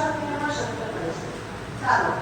шапки, нема шапки. Сало.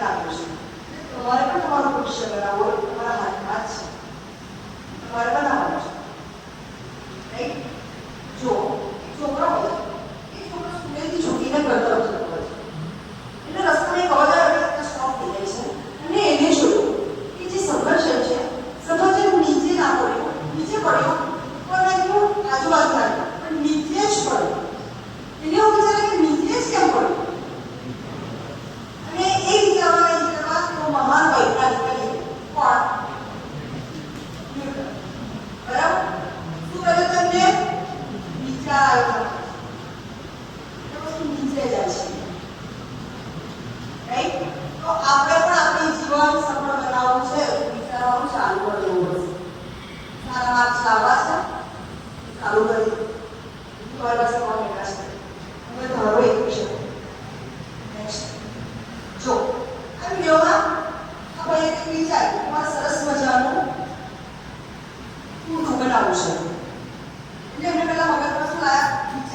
તક આપું છું તમારે પણ તમારું ભવિષ્ય બનાવવું હોય તમારા હાથમાં જ છે તમારે બનાવવાનું છે રાઈટ જો છોકરા હોય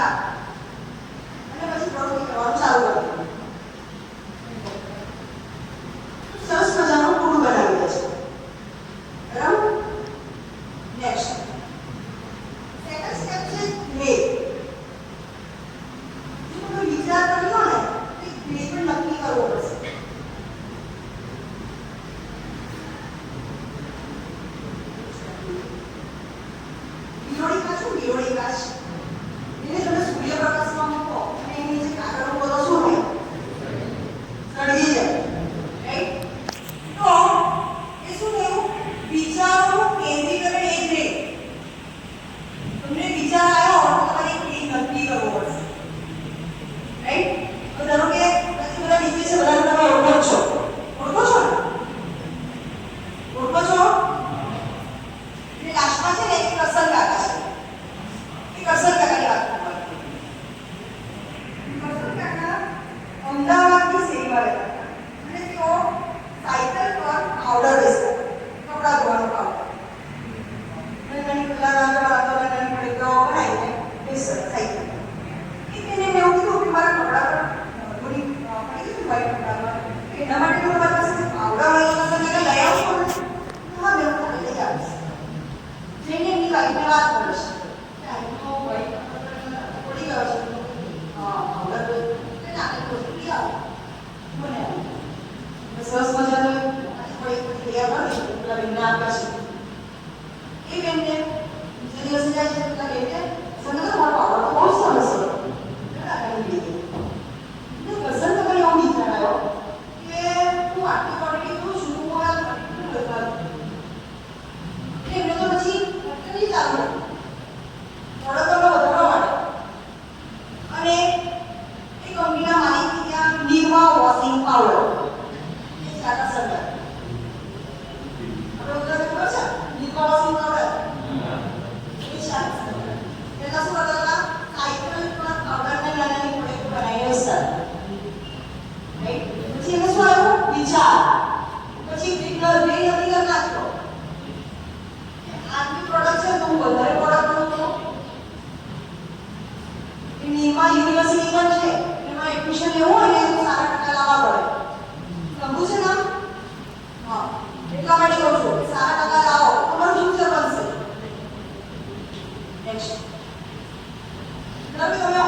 Ada masih belum dikeluarkan. Gracias. 그다음에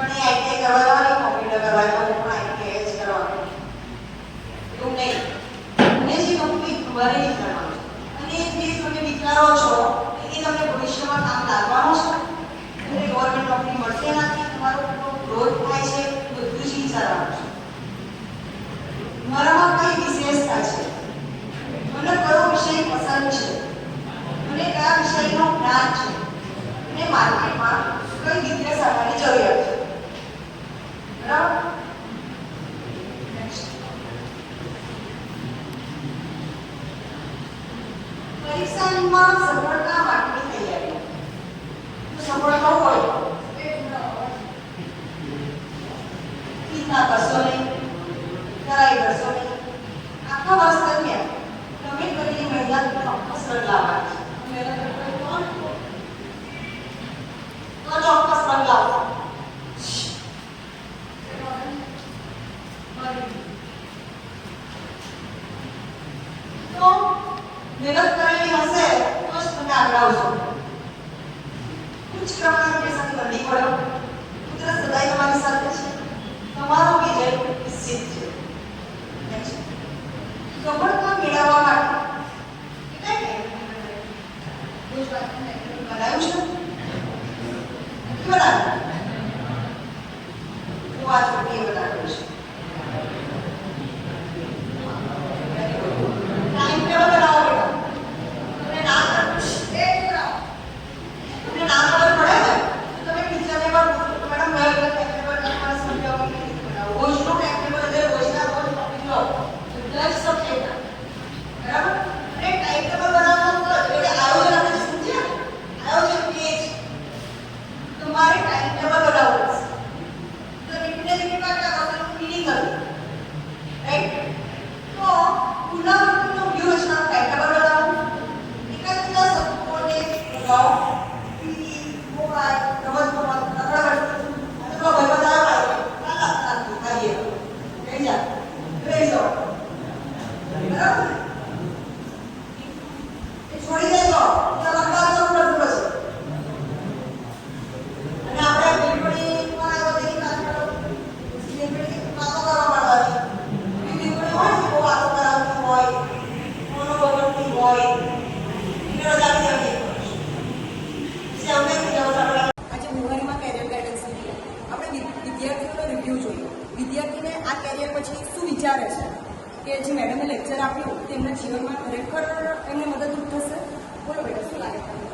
પણ એ આઈ કે કોમ્પ્યુટર કરવાનો હું એજ કરવાનો. એવું એ તમારે તમે વિચારો છો, એ તમને ભવિષ્યમાં કામ લાગવાનો છે? ગવર્મેન્ટ નોકરી મળશે નથી, તમારો ગ્રોથ થાય છે, બધું જ વિચારવાનું છે. મારામાં કઈ વિશેષતા છે? મને કયો વિષય પસંદ છે? મને કયા વિષયનો જ્ઞાન છે? અને માર્કેટમાં કઈ રીતે સાધવાની જરૂરિયાત છે? love. Next. મહેનત કરેલી હશે તો જ તમે આગળ આવશો ઉચ્ચ ક્રમના વ્યસન નથી પડો પુત્ર સદાય તમારી સાથે છે તમારો વિજય નિશ્ચિત છે સફળતા મેળવવા માટે બનાવ્યું છે બનાવ્યું હું આ છોકરી વિદ્યાર્થીઓનો રિવ્યૂ જોઈએ. વિદ્યાર્થીને આ કેરિયર પછી શું વિચારે છે? કે જે મેડમે લેક્ચર આપ્યું, તેમના જીવનમાં ખરેખર એમને મદદરૂપ થશે? બોલો બેટા શું લાગે તમને?